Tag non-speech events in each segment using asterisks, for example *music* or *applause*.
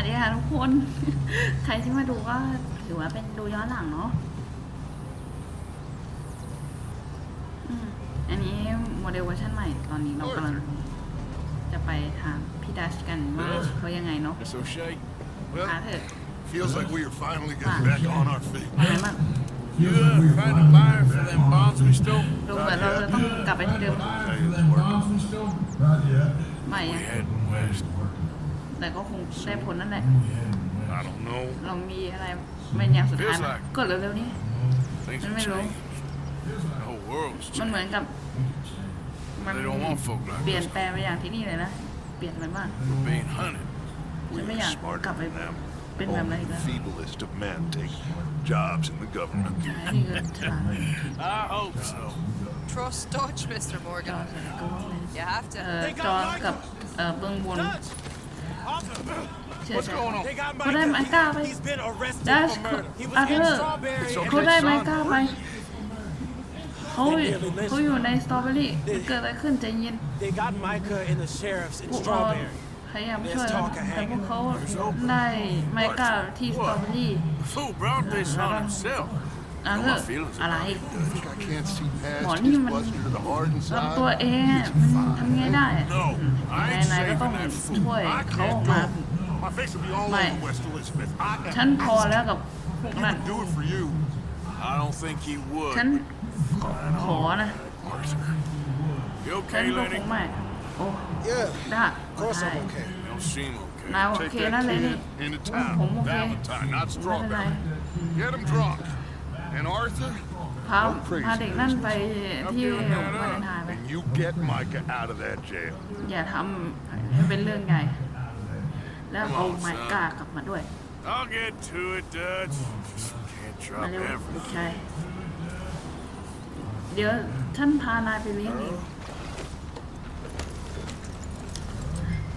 วัสดีค่ะทุกคน ใครที่มาดูก็ถือว่าเป็นดูย้อนหลังเนาะอืมอันนี้โมเดลเวอร์ชันใหม่ตอนนี้เรากำลังจะไปถามพี่ดัชกันว่าเขายังไงเนาะ Miss O'Shea, พา Well, เถอะ feels like we are finally getting back on our feet. อะไรบ้าง you uh, find a buyer for them bonds we stole? ดูเหมือนเราจะต้องกลับไปที่เดิม Hey, it's working. Not yet. ใหม่ We อะ heading west. แต่ก็คงได้ผลนั่นแหละ I don't know. เรามีอะไรเป็นอย่างสุดท้ายไหมกดเร็วๆนี้ Things Let have me roll. changed. The whole world's มันเหมือน changed. กับ มัน They don't want folk เปลี่ยน like us. แปลงไปอย่างที่นี่เลยนะ เปลี่ยนไปมาก We're being hunted. ฉันไม่ We're อยาก smarter กลับไป than them. เป็นแบบนั้น Only อีก the แล้ว feeblest of men take jobs in the government. ใช่นี่คือฉลาดเลย I hope so. Trust Dutch, Mr. จอ Morgan. ใส่ก็ว่าเลย You have เอ่ to. อจอกับเอ่อเบื้องบน เชื่อ What's ใช่ going on? They got เขาได้ไม้กล้าไป He's been arrested ดัช for murder. He was อา in เธอร์ Strawberry. เขาได้ไม้กล้าไปเขาเขาอยู่ในสตรอเบอรี่มันเกิดอะไรขึ้นใจเย็น They got Micah and the sheriffs in พวกเรา Strawberry. พยายามช่วยนะแต่พวกเขาได้ไม้กล้าที่สตรอเบอรี่ The fool brought this on himself. อาเธอร์อะไร Think I can't see past Mỏ his nhưng mà- bluster to the hard ลำตัว inside? เองอะมันทำไงได้อะ No, นาย I ain't นายก็ต้อง saving that ช่วย fool. I เขาออก can't มา do it. My face will be all Mày. over West Elizabeth. I ฉันพอแล้วกับพวกนั้น do it for you. I don't think he ฉัน would. ขอนะ Arthur. You ฉัน okay, ก็ค lady? งไม่โอ้ Yeah, ได้ of course ได้ I'm okay. Don't seem okay. นายโอ Take เค that นั่นเลยนี่ kid into ผม town. โอเค Valentine, not ไม่เป็นไร Strawberry. Get him drunk. And Arthur, พาพาเด็กนั่นไปที่วาเลนไทน์ไป and you get Micah out of that jail. อย่าทำให้เป็นเรื่องใหญ่ แล้วเอาไม้กล้ากลับมาด้วย I'll get to it, Dutch. Just can't มา drop เร็วลูก everything. ชายเดี๋ยวท่านพานายไปเลี้ยงเอง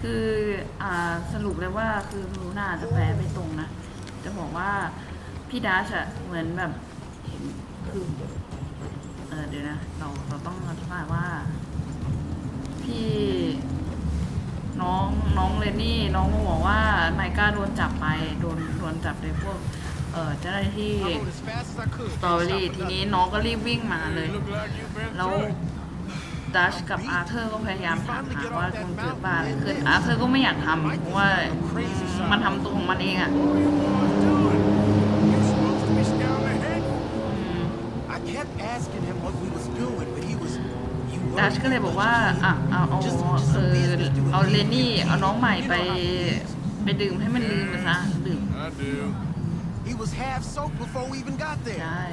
คืออ่าสรุปเลยว่าคือลูน่าจะแปลไม่ตรงนะ จะบอกว่าพี่ดัชอะเหมือนแบบเห็น คือเออเดี๋ยวนะ เราเราต้องอธิบายว่า พี่ น้องน้องเลนนี่ น้องมาบอกว่าไมก้าโดนจับไปโดนโดนจับโดยพวก เออเจ้าหน้าที่ I rode as fast as I could. สตอรี่ทีนี้น้องก็รีบวิ่งมาเลย Look like you've been แล้ว through it. ดัชกับอาเธอร์ก็พยายามถามหาว่ามันเกิดบ้าอะไรขึ้นอาเธอร์ก็ไม่อยากทำเพราะว่ามันทำตัวของมันเองอะ asking him what we was doing, but he was. You ดัชก็เลยบอกว่าอ่ะเอาเอาเออเอาเลนนี่เอาน้องใหม่ไปไปดื่มให้มันลืมไปซะดื่ม I do. He was half soaked before we even got there. ใช่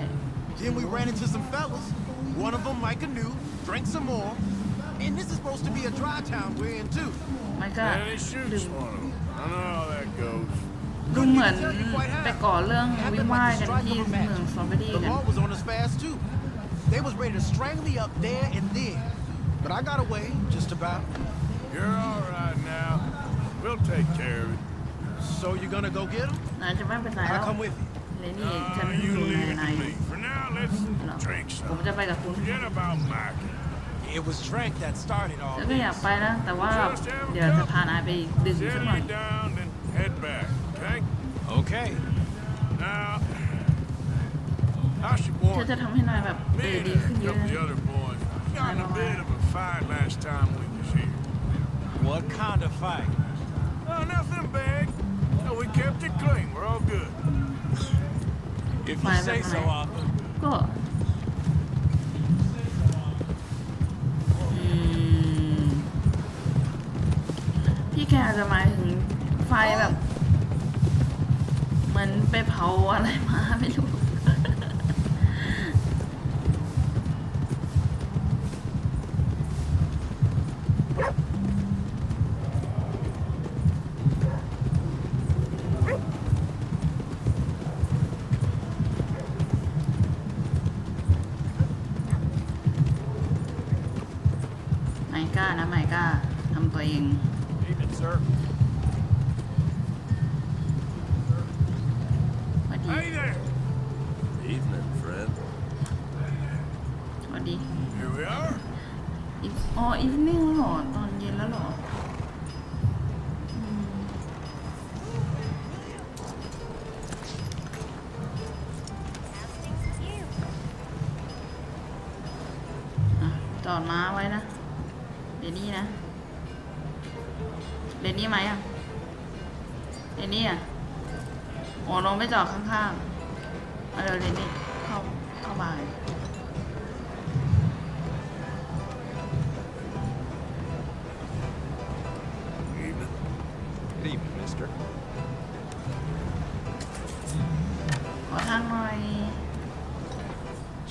Then we ran into some fellas. One of them Micah knew, drank some more. And this is supposed to be a dry town we're in too. มันก็ And he ดื่ shoots ม one of them. I know how that goes. ดูเหมือนไปก่อเรื่องวิวาทกันที่เมืองสตรอเบอรี่ The กัน They was ready to strangle me up there and then. But I got away, just about. You're all right now. We'll take care of it. So you're gonna go get him? นายจะไม่เป็นไรแล้ว I'll come with you. เลนนี่ฉัน Uh, you ดูแล leave it นาย to me. For now, let's เหรอ drink ผม some. จะไปกับคุณ Forget about Mike. It was Trank that started all ฉันก็อยาก this. ไปนะ แต่ว่าเดี๋ยวจะพานายไปดื่มสัก Settle หน่อย you down and head back, okay? Okay. Now, I should ฉัน warn จะ you. ทำให้นายแบบเอ Me อ and ดีขึ้น a เยอะ couple of นะ the other boys got in a bit of a fight last time we was here. What kind of fight? Oh, nothing big. No, we kept it clean. We're all good. If Fine, you say fine, so, fine. Arthur. ก็อืมพี่แกอาจจะหมายถึงไฟแบบ เหมือนไปเผาอะไรมาไม่รู้ ก้านะไมก้าทำตัวเองสวัสดีสวัสดีโอีฟอ๋ออีฟนิ่งหรอ ตอนเย็นแล้วเหรอะจอดม้าไว้นะ เดนนี่นะ เดนนี่ไหมอะ เดนนี่อะโอ้ลงไปจอดข้างๆเอาเร็วเดนนี่เข้าเข้ามาเลย Evening. Good evening, mister. ขอทางหน่อย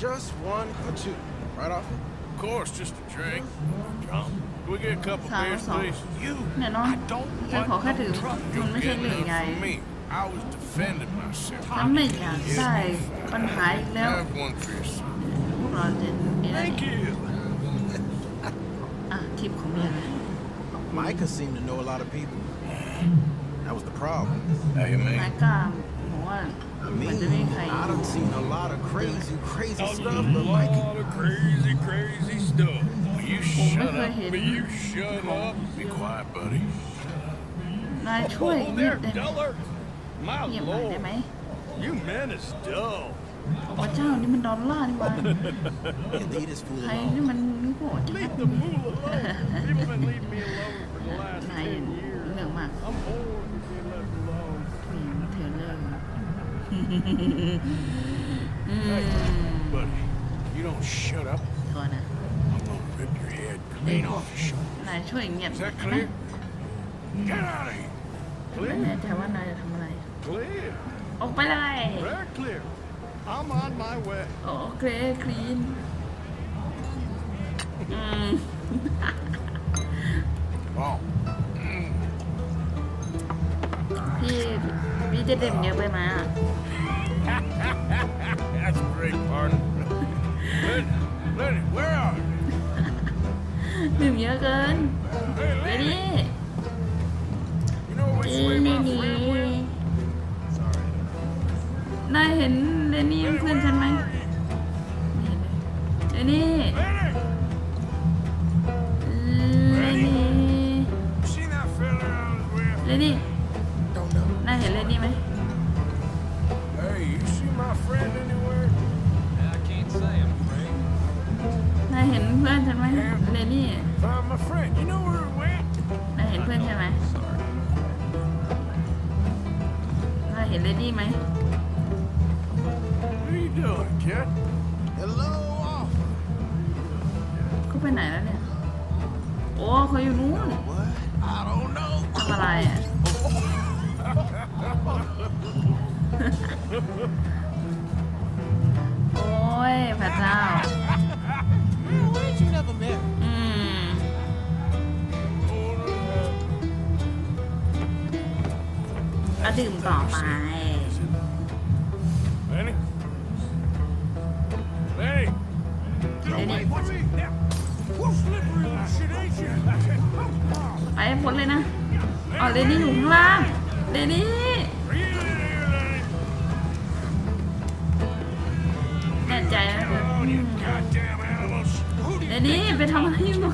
Just one or two. Right off. course, just a drink. Drunk. Can we get a couple beers, please? You. I don't want no trouble. You get from me. I was defending myself. Tấm mình à, sai. Con hái léo. Lúc đó đến Thank you. Ah, keep coming. Micah seemed to know a lot of people That was the problem. How you นาย mean? กล้าบอกว่า I มันจะไม่มีใคร mean, I done seen a lot of crazy, crazy stuff, but Micah. lot of crazy, crazy stuff. Will you Well, shut look up? at him. Will you shut up? Be quiet, buddy. นายช่วย Oh, เงียบ there, ได้ไหม Duller. My เงียบหน่อยได้ lord. ไหม You menace dull. บอกว่าเจ้านี่มันดอลลาร์นี่หว่า *laughs* Yeah, leave this fool ใคร alone. นี่มันโง่จัง Leave the fool alone. People been leaving me alone for the last *laughs* นาย ten years. Buddy, you don't shut up. ก่อนนะ I'm gonna rip your head clean off your shoulder. นายช่วยเงียบ Is ได้ that ไหม clear? Get out of here. ไม่แน่ใจว่านายจะทำอะไร Clear. ออกไปเลย Very clear. I'm on my way. โอเคคลีนอืม Oh, พี่พี่จะดื่มเยอะไปไหมอะ that's great, partner. Lenny, Lenny, where are you? ดื่มเยอะเกิน Hey, เดี๋ยว Lenny, นี้ you know which เอ้ way นี่ my นี่ friend went? นายเห็นเรนนี่เพื่อนฉันไหมเรนนี่ Lenny, เรนนี่ see that fella I was with? เรนนี่น ไปไหนแล้วเนี่ย โอ้เขาอยู่นู้น What? I don't know. ทำอะไรอะโอ้ยพระเจ้า Man, why ain't you never married? อืมก็ดื่มต่อไป Lenny? Lenny? Lenny. What's he? Who's ไปให้พ้นเลยนะอ๋อเรนนี่อยู่ข้างล่างเรนนี่ Are you in here, Lenny? แน่ใจนะเพื่อน Oh, you goddamn animals. Who do เร you นนี่ไปทำอะไรอยู่ Nobody.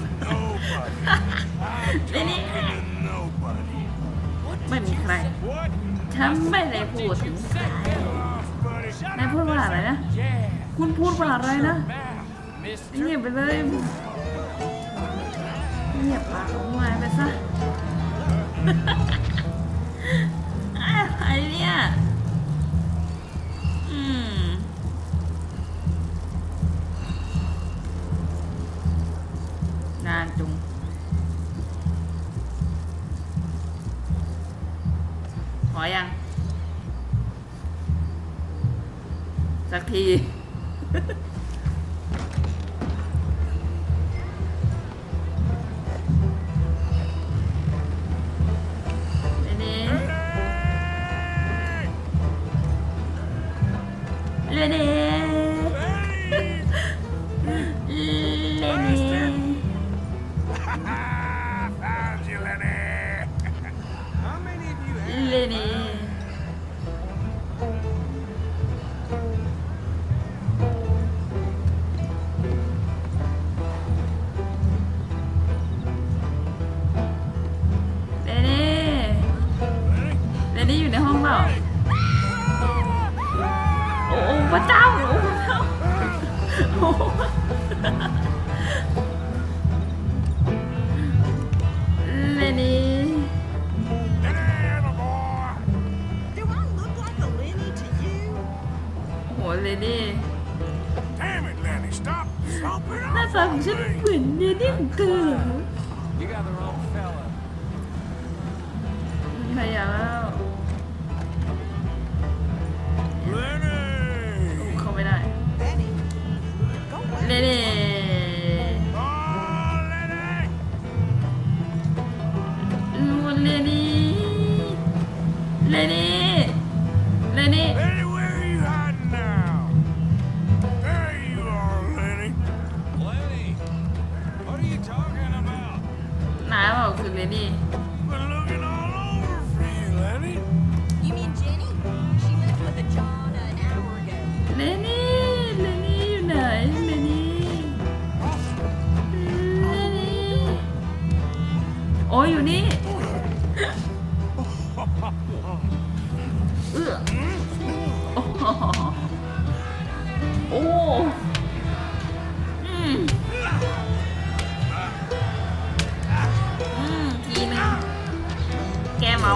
เรนนี่ Talking to nobody. ไม่มีใคร What? ฉันไม่ได้พูดถึงใคร Off, buddy. นายพูดว่าอะไรนะ คุณพูดว่าอะไรนะเงียบไปเลย เงียบปากของนายไปซะ อะไรเนี่ย อืม นานจุงขอยัง สักที เลยนี่ Damn it, Lenny, stop! Stop it! หน้าตาของฉันเหมือนเนนี่ของเธอ You got the wrong fella. พยายามแล้ว Lenny! เข้าไม่ได้ Benny, go เน away. นี่ Oh, Lenny! ลูนเลนี่เลนี่เลนี่ โอ้ยอยู่นี่เออโอ้โหอืมอืมทีนึงแกเมา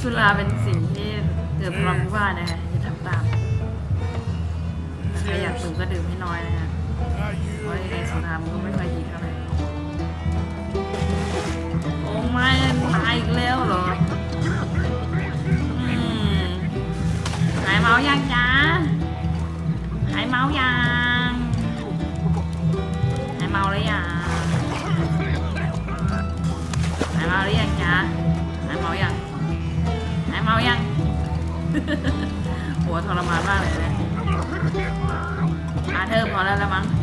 สุราเป็นสิ่งที่เกิดความวิวานะคะจะทำตามใครอยากดื่มก็ดื่มให้น้อยนะคะ อาเธ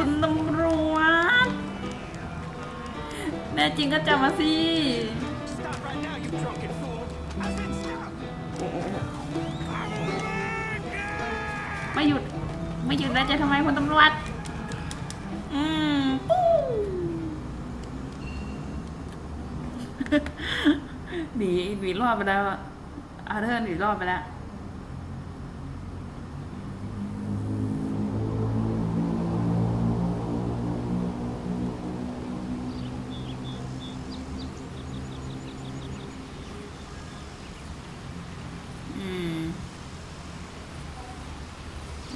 คุณตำรวจแน่จริงก็จับมาสิ ไม่หยุด ไม่หยุดแล้วจะทำไมคุณตำรวจ อืมปู้หนีหนีรอดไปแล้วอะอาเธอร์หนีรอดไปแล้ว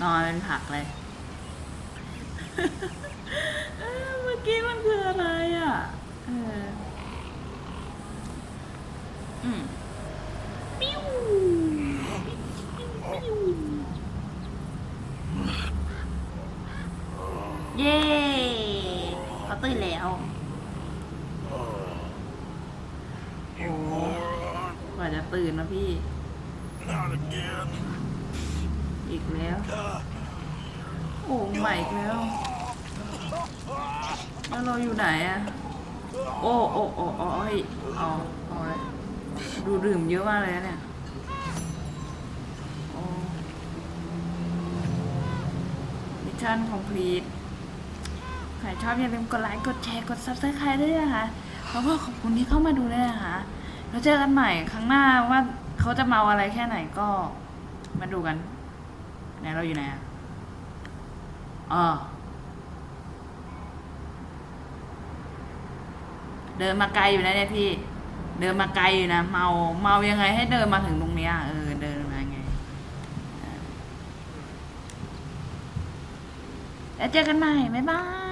นอนเป็นผักเลยเอ้ยเมื่อกี้มันคืออะไรอะ เออ อืมปิ้วปิ้วเย้เขาตื่นแล้วโอ้กว่าจะตื่นนะพี่ Not again. อี กแล้ว โอ้ใหม่อีกแล้ว แล้วเราอยู่ไหนอะโอ้โอ้โอ้โอ้ยเอาเอาเลยดูดื่มเยอะมากเลยเนี่ยโอ้มิชชั่นคอมพลีทใครชอบอย่าลืมกดไลค์ กดแชร์ กด subscribe ด้วยนะคะ แล้วก็ขอบคุณที่เข้ามาดูด้วยนะคะ แล้วเจอกันใหม่ครั้งหน้าว่าเขาจะเมาอะไรแค่ไหนก็มาดูกัน ไหนเราอยู่ไหนอะอ๋อเดินมาไกลอยู่นะเนี่ยพี่ เดินมาไกลอยู่นะ เมา เมายังไงให้เดินมาถึงตรงเนี้ยเออ เดินมาไง แล้วเจอกันใหม่ บ๊ายบาย